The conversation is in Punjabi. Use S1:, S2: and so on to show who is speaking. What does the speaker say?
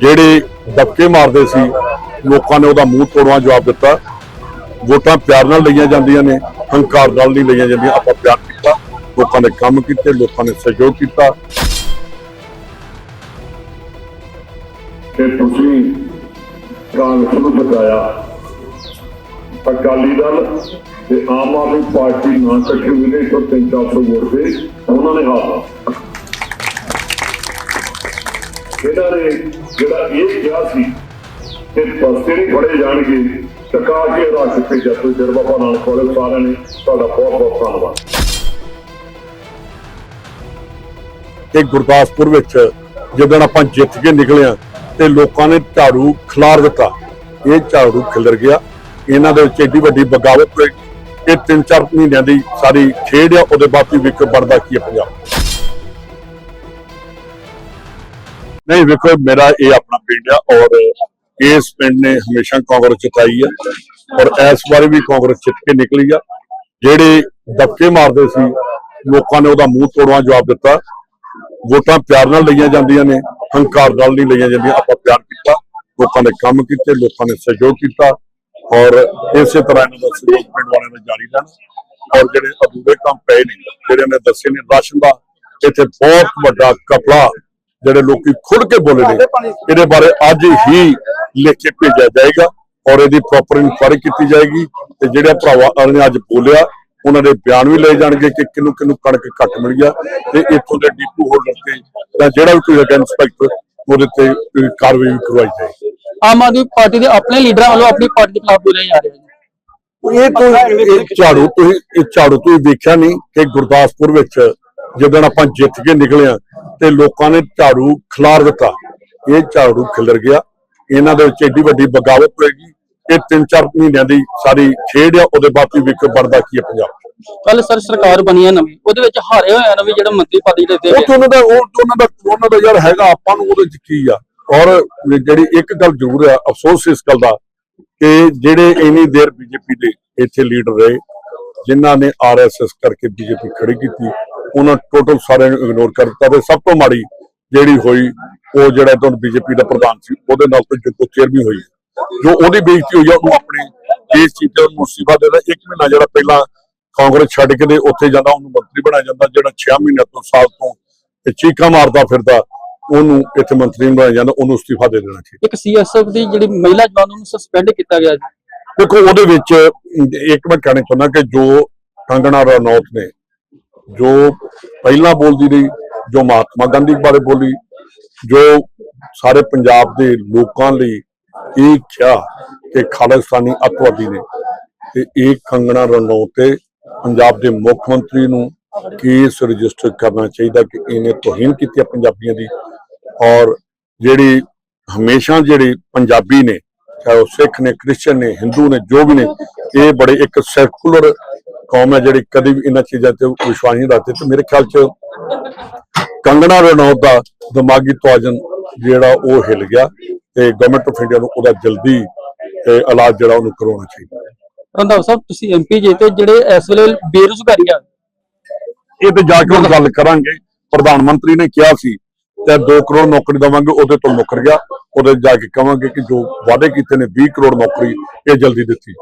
S1: ਜਿਹੜੇ ਦਬਕੇ ਮਾਰਦੇ ਸੀ, ਲੋਕਾਂ ਨੇ ਉਹਦਾ ਮੂੰਹ ਤੋੜਵਾ ਜਵਾਬ ਦਿੱਤਾ। ਵੋਟਾਂ ਪਿਆਰ ਨਾਲ ਲਈਆਂ ਜਾਂਦੀਆਂ ਨੇ, ਹੰਕਾਰ ਨਾਲ ਨਹੀਂ ਲਈਆਂ ਜਾਂਦੀਆਂ। ਆਪਾਂ ਪਿਆਰ ਕੀਤਾ, ਲੋਕਾਂ ਨੇ ਕੰਮ ਕੀਤੇ, ਲੋਕਾਂ ਨੇ ਸਹਿਯੋਗ ਕੀਤਾ।
S2: ਕਿ ਤੁਸੀਂ ਕਾਂਗਰਸ ਨੂੰ ਬਚਾਇਆ। ਅਕਾਲੀ ਦਲ ਤੇ ਆਮ ਆਦਮੀ ਪਾਰਟੀ ਨਾ ਇਕੱਠੇ ਹੋਏ ਨੇ ਤੋਂ 3-400 ਵੋਟ ਤੇ ਉਹਨਾਂ ਨੇ ਹਾਰ ਇਹਨਾਂ ਨੇ ਜਿਹੜਾ ਇਹ ਕਿਹਾ ਸੀ ਕਿ ਬਸਤੇ ਨਹੀਂ ਫੜੇ ਜਾਣਗੇ, ਟਕਾ ਕੇ ਰੱਖ ਕੇ ਜੱਟ ਜਰ ਬਾਬਾ ਨਾਨਕ ਸਾਰਿਆਂ ਨੇ ਤੁਹਾਡਾ ਬਹੁਤ ਬਹੁਤ ਧੰਨਵਾਦ।
S1: ਕਿ ਗੁਰਦਾਸਪੁਰ ਵਿੱਚ ਜਦੋਂ ਆਪਾਂ ਜਿੱਤ ਕੇ ਨਿਕਲਿਆ ਤੇ ਲੋਕਾਂ ਨੇ ਝਾੜੂ ਖਿਲਾਰ ਦਿੱਤਾ, ਇਹ ਝਾੜੂ ਖਿਲਰ ਗਿਆ। ਇਹਨਾਂ ਦੇ ਵਿੱਚ ਏਡੀ ਵੱਡੀ ਬਗਾਵਤ ਹੋਈ ਇਹ ਤਿੰਨ ਚਾਰ ਮਹੀਨਿਆਂ ਦੀ ਸਾਰੀ ਖੇਡ ਆ, ਉਹਦੇ ਬਾਅਦ ਵੀ ਵਿਕ ਬਣਦਾ ਕੀ ਹੈ ਪੰਜਾਬ। ਨਹੀਂ, ਵੇਖੋ, ਮੇਰਾ ਇਹ ਆਪਣਾ ਪਿੰਡ ਆ ਔਰ ਇਸ ਪਿੰਡ ਨੇ ਹਮੇਸ਼ਾ ਕਾਂਗਰਸ ਜਿਤਾਈ ਆ ਔਰ ਇਸ ਵਾਰੀ ਵੀ ਕਾਂਗਰਸ ਜਿੱਤ ਕੇ ਨਿਕਲੀ ਆ। ਜਿਹੜੇ ਦਬਕੇ ਮਾਰਦੇ ਸੀ, ਲੋਕਾਂ ਨੇ ਉਹਦਾ ਮੂੰਹ ਤੋੜਵਾ ਜਵਾਬ ਦਿੱਤਾ। ਵੋਟਾਂ ਪਿਆਰ ਨਾਲ ਲਈਆਂ ਜਾਂਦੀਆਂ ਨੇ, ਹੰਕਾਰ ਨਾਲ ਨਹੀਂ ਲਈਆਂ ਜਾਂਦੀਆਂ, ਆਪਾਂ ਪਿਆਰ ਕੀਤਾ। ਲੋਕਾਂ ਨੇ ਕੰਮ ਕੀਤੇ, ਲੋਕਾਂ ਨੇ ਸਹਿਯੋਗ ਕੀਤਾ ਔਰ ਇਸੇ ਤਰ੍ਹਾਂ ਇਹਨਾਂ ਦਾ ਸਹਿਯੋਗ ਪਿੰਡ ਵਾਲਿਆਂ ਨੇ ਜਾਰੀ ਰਹਿਣਾ। ਔਰ ਜਿਹੜੇ ਅਧੂਰੇ ਕੰਮ ਪਏ ਨੇ, ਜਿਹੜੇ ਨੇ ਦੱਸੇ ਨੇ ਰਾਸ਼ਨ ਦਾ, ਇੱਥੇ ਬਹੁਤ ਵੱਡਾ ਕਪੜਾ ਜਿਹੜੇ ਲੋਕੀ ਖੁੱਲ ਕੇ ਬੋਲੇ ਨੇ ਇਹਦੇ ਬਾਰੇ ਅੱਜ ਹੀ ਲਿਖ ਕੇ ਭੇਜਿਆ ਜਾਏਗਾ ਔਰ ਇਹਦੀ ਪ੍ਰੋਪਰ ਇਨਕੁਆਇਰੀ ਕੀਤੀ ਜਾਏਗੀ ਤੇ ਜਿਹੜੇ ਭਰਾਵਾਂ ਨੇ ਅੱਜ ਬੋਲਿਆ ਉਹਨਾਂ ਦੇ ਬਿਆਨ ਵੀ ਲਏ ਜਾਣਗੇ ਕਿ ਕਿਹਨੂੰ ਕਿਹਨੂੰ ਕਣਕ ਘੱਟ ਮਿਲ ਗਿਆ ਤੇ ਇੱਥੋਂ ਦੇ ਡੀਪੂ ਹੋਲਡਰ ਤੇ ਜਾਂ ਜਿਹੜਾ ਵੀ ਕੋਈ ਹੈਗਾ ਇੰਸਪੈਕਟਰ ਉਹਦੇ ਤੇ ਕਾਰਵਾਈ ਵੀ ਕਰਵਾਈ ਜਾਏਗੀ।
S3: ਆਮ ਆਦਮੀ ਪਾਰਟੀ ਦੇ ਆਪਣੇ ਲੀਡਰਾਂ ਵੱਲੋਂ ਆਪਣੀ ਪਾਰਟੀ ਦੇ ਖਿਲਾਫ ਬੋਲਿਆ ਜਾ ਰਿਹਾ ਹੈ।
S1: ਇਹ ਤੋਂ ਇਹ ਝਾੜੂ ਤੁਸੀਂ ਇਹ ਝਾੜੂ ਤੁਸੀਂ ਵੇਖਿਆ ਨਹੀਂ ਕਿ ਗੁਰਦਾਸਪੁਰ ਵਿੱਚ ਜਦੋਂ ਆਪਾਂ ਜਿੱਤ ਕੇ ਨਿਕਲਿਆ ਤੇ ਲੋਕਾਂ ਨੇ ਝਾੜੂ ਖਿਲਾਰ ਦਿੱਤਾ। ਇਹ ਝਾੜੂ ਖਿਲਰ ਗਿਆ। ਇਹਨਾਂ ਦੇ ਵਿੱਚ ਏਡੀ ਵੱਡੀ ਬਗਾਵਤ ਹੋਏਗੀ। ਇਹ ਤਿੰਨ ਚਾਰ ਮਹੀਨਿਆਂ ਦੀ ਸਾਰੀ ਖੇਡ ਆ ਉਹਦੇ ਬਾਅਦ ਵੀ ਵਿਕ ਬਣਦਾ ਕੀ ਹੈ ਪੰਜਾਬ
S3: ਕੱਲ ਸਰ ਸਰਕਾਰ ਬਣੀ ਹੈ ਨਵੀਂ। ਉਹਦੇ ਵਿੱਚ ਹਾਰੇ ਹੋਏ ਆ ਨਵੀਂ ਜਿਹੜਾ ਮੰਤਰੀ ਪਦ ਜਿਹੜੇ ਦੇ
S1: ਉਹ ਤੋਂ ਉਹਨਾਂ ਦਾ ਉਹ ਤੋਂ ਉਹਨਾਂ ਦਾ ਉਹਨਾਂ ਦਾ ਯਾਰ ਹੈਗਾ ਆਪਾਂ ਨੂੰ ਉਹਦੇ ਚ ਕੀ ਆ? ਔਰ ਜਿਹੜੀ ਇੱਕ ਗੱਲ ਜ਼ਰੂਰ ਆ ਅਫਸੋਸ ਇਸ ਗੱਲ ਦਾ ਕਿ ਜਿਹੜੇ ਇੰਨੀ ਦੇਰ ਬੀਜੇਪੀ ਦੇ ਇੱਥੇ ਲੀਡਰ ਰਹੇ ਜਿਨ੍ਹਾਂ ਨੇ ਆਰਐਸਐਸ ਕਰਕੇ ਬੀਜੇਪੀ ਖੜੀ ਕੀਤੀ ਉਹਨਾਂ ਟੋਟਲ ਸਾਰਿਆਂ ਨੂੰ ਇਗਨੋਰ ਕਰ ਦਿੱਤਾ ਤੇ ਸਭ ਤੋਂ ਮਾੜੀ ਜਿਹੜੀ ਹੋਈ ਉਹ ਜਿਹੜਾ ਤੋਂ ਬੀਜੇਪੀ ਦਾ ਪ੍ਰਧਾਨ ਸੀ ਉਹਦੇ ਨਾਲ ਕੋਈ ਜੋ ਚੇਅਰਮੈਨ ਹੋਈ। ਜੋ ਉਹਦੀ ਬੇਇੱਜ਼ਤੀ ਹੋਈ ਆ ਉਹਨੂੰ ਆਪਣੇ ਇਸ ਚੀਜ਼ ਤੇ ਉਹਨੂੰ ਮੁਸੀਬਤ ਦੇਦਾ ਇੱਕ ਮਹੀਨਾ ਜਿਹੜਾ ਪਹਿਲਾਂ ਕਾਂਗਰਸ ਛੱਡ ਕੇ ਦੇ ਉੱਥੇ ਜਾਂਦਾ ਉਹਨੂੰ ਮੰਤਰੀ ਬਣਾਇਆ ਜਾਂਦਾ ਜਿਹੜਾ 6 ਮਹੀਨਿਆਂ ਤੋਂ ਸਾਲ ਤੋਂ ਤੇ ਚੀਕਾਂ ਮਾਰਦਾ ਫਿਰਦਾ ਉਹਨੂੰ ਇੱਥੇ ਮੰਤਰੀ ਬਣਾਇਆ ਜਾਂਦਾ ਉਹਨੂੰ ਅਸਤੀਫਾ ਦੇ ਦੇਣਾ ਚਾਹੀਦਾ
S3: ਇੱਕ ਸੀਐਸਐਫ ਦੀ ਜਿਹੜੀ ਮਹਿਲਾ ਜਵਾਨ ਨੂੰ ਸਸਪੈਂਡ ਕੀਤਾ ਗਿਆ
S1: ਦੇਖੋ ਉਹਦੇ ਵਿੱਚ ਇੱਕ ਮੈਂ ਕਹਿਣਾ ਚਾਹੁੰਦਾ ਕਿ ਜੋ ਕੰਗਣਾ ਰਣੌਤ ਨੇ ਜੋ ਪਹਿਲਾਂ ਬੋਲਦੀ ਰਹੀ, ਜੋ ਮਹਾਤਮਾ ਗਾਂਧੀ ਬਾਰੇ ਬੋਲੀ, ਜੋ ਸਾਰੇ ਪੰਜਾਬ ਦੇ ਲੋਕਾਂ ਲਈ ਇਹ ਕਿਹਾ ਕਿ ਖਾਲਿਸਤਾਨੀ ਅੱਤਵਾਦੀ ਨੇ ਤੇ ਇਹ ਕੰਗਣਾ ਰਣੌਤ ਤੇ ਪੰਜਾਬ ਦੇ ਮੁੱਖ ਮੰਤਰੀ ਨੂੰ ਕੇਸ ਰਜਿਸਟਰ ਕਰਨਾ ਚਾਹੀਦਾ ਕਿ ਇਹਨੇ ਤੋਹੀਨ ਕੀਤੀ ਹੈ ਪੰਜਾਬੀਆਂ ਦੀ ਔਰ ਜਿਹੜੀ ਹਮੇਸ਼ਾ ਜਿਹੜੇ ਪੰਜਾਬੀ ਨੇ, ਚਾਹੇ ਉਹ ਸਿੱਖ ਨੇ ਕ੍ਰਿਸਚੀਅਨ ਨੇ, ਹਿੰਦੂ ਨੇ, ਜੋ ਵੀ ਨੇ, ਇਹ ਬੜੇ ਇੱਕ ਸੈਕੂਲਰ ਕੌਮ ਹੈ ਜਿਹੜੀ ਕਦੇ ਵੀ ਇਹਨਾਂ ਚੀਜ਼ਾਂ ਤੇ ਵਿਸ਼ਵਾਸ ਨਹੀਂ ਰੱਖਦੇ ਤੇ ਮੇਰੇ ਖਿਆਲ ਚ ਕੰਗਣਾ ਰਣੌਤ ਦਾ ਦਿਮਾਗੀ ਤਵਾਜ਼ਨ ਜਿਹੜਾ ਉਹ ਹਿੱਲ ਗਿਆ ਤੇ ਗਵਰਨਮੈਂਟ ਆਫ ਇੰਡੀਆ ਨੂੰ ਉਹਦਾ ਜਲਦੀ ਇਲਾਜ ਜਿਹੜਾ ਉਹਨੂੰ ਕਰਵਾਉਣਾ ਚਾਹੀਦਾ।
S3: ਰੰਧਾਵਾ ਸਾਹਿਬ ਤੁਸੀਂ ਐਮਪੀ ਜੇ ਤੇ ਜਿਹੜੇ ਇਸ ਵੇਲੇ ਬੇਰੁਜ਼ਗਾਰੀ ਆ।
S1: ਇਹ ਤੇ ਜਾ ਕੇ ਗੱਲ ਕਰਾਂਗੇ। ਪ੍ਰਧਾਨ ਮੰਤਰੀ ਨੇ ਕਿਹਾ ਸੀ ਤੇ 2 ਕਰੋੜ ਨੌਕਰੀ ਦਵਾਂਗੇ ਉਹਦੇ ਤੋਂ ਮੁੱਕਰ ਗਿਆ। ਉਹਦੇ ਜਾ ਕੇ ਕਵਾਂਗੇ ਕਿ ਜੋ ਵਾਅਦੇ ਕੀਤੇ ਨੇ 20 ਕਰੋੜ ਨੌਕਰੀ ਇਹ ਜਲਦੀ ਦਿੱਤੀ